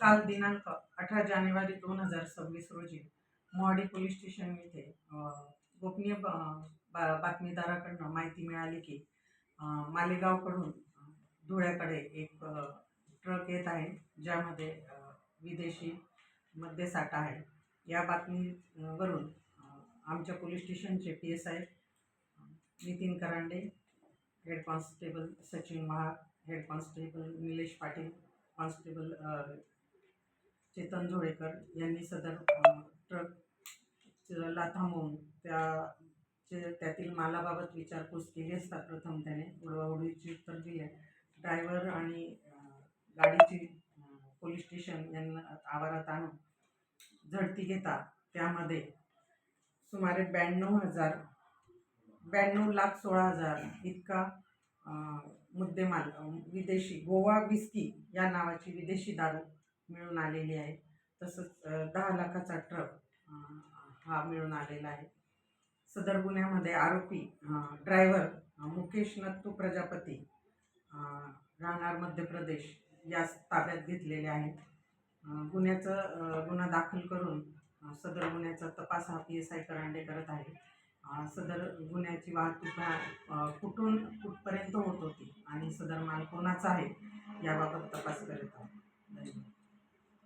काल दिनांक अठरा जानेवारी दोन हजार सव्वीस रोजी मोहाडी पोलीस स्टेशन येथे गोपनीय ब- बा- बातमीदाराकडनं माहिती मिळाली की मालेगावकडून धुळ्याकडे एक ट्रक येत आहे ज्यामध्ये विदेशी मद्यसाठा आहे. या बातमीवरून आमच्या पोलीस स्टेशनचे P S I Nitin Karande head constable Sachin Mahag head constable Nilesh Patil constable Chetan Jolekar यांनी सदर ट्रक ट्रकला थांबवून त्या चे- त्यातील मालाबाबत विचारपूस केली असता प्रथम त्याने. उडवाउडवीची उत्तर दिले. ड्रायव्हर आणि गाडीची पोलीस स्टेशन यांना आवारात आणून झडती घेता त्यामध्ये सुमारे ब्याण्णव हजार ब्याण्णव लाख सोळा हजार इतका मुद्देमाल विदेशी गोवा विस्की या नावाची विदेशी दारू मिळून आलेली आहे. तसंच दहा लाखाचा ट्रक हा मिळून आलेला आहे. सदर गुन्ह्यामध्ये आरोपी ड्रायव्हर मुकेश नत्तू प्रजापती राहणार मध्य प्रदेश यास ताब्यात घेतलेले आहेत. गुन्ह्याचं गुन्हा दाखल करून सदर गुन्ह्याचा तपास हा पी एस आय करांडे करत आहे. सदर गुन्ह्याची वाहतूक हा, कुठून कुठपर्यंत होत होती आणि सदर माल कोणाचा आहे याबाबत तपास करत आहे धन्यवाद.